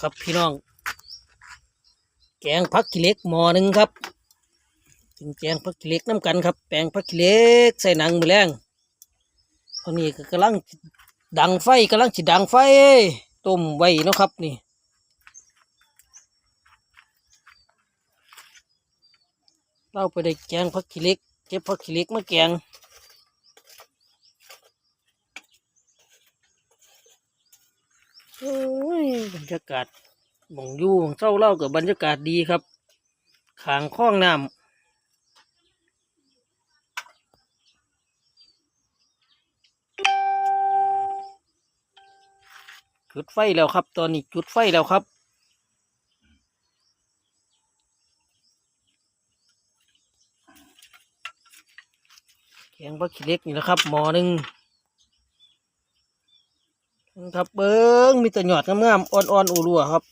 ครับพี่น้อง แกงพักขี้เล็กหม้อหนึ่งครับถึงแกงพักขี้เล็กน้ำกันครับแปงพักขี้เล็กใส่หนังมือแรงตอนนี้ก็กำลังดังไฟกำลังจิดังไฟ ต้มไว้นะครับนี่เราไปได้แกงพักขี้เล็กเก็บพักขี้เล็กมาแกง โอ้ยบรรยากาศหมองยู่หม่องเศร้าเล่ากับบรรยากาศดีครับขางคล้องน้ำจุดไฟแล้วครับ ตอนนี้จุดไฟแล้วครับ แกงผักขี้เล็กนี่นะครับหมอหนึ่ง ครับเบิ้งมีแต่หยอดงามๆอ่อนๆอูรัวครับ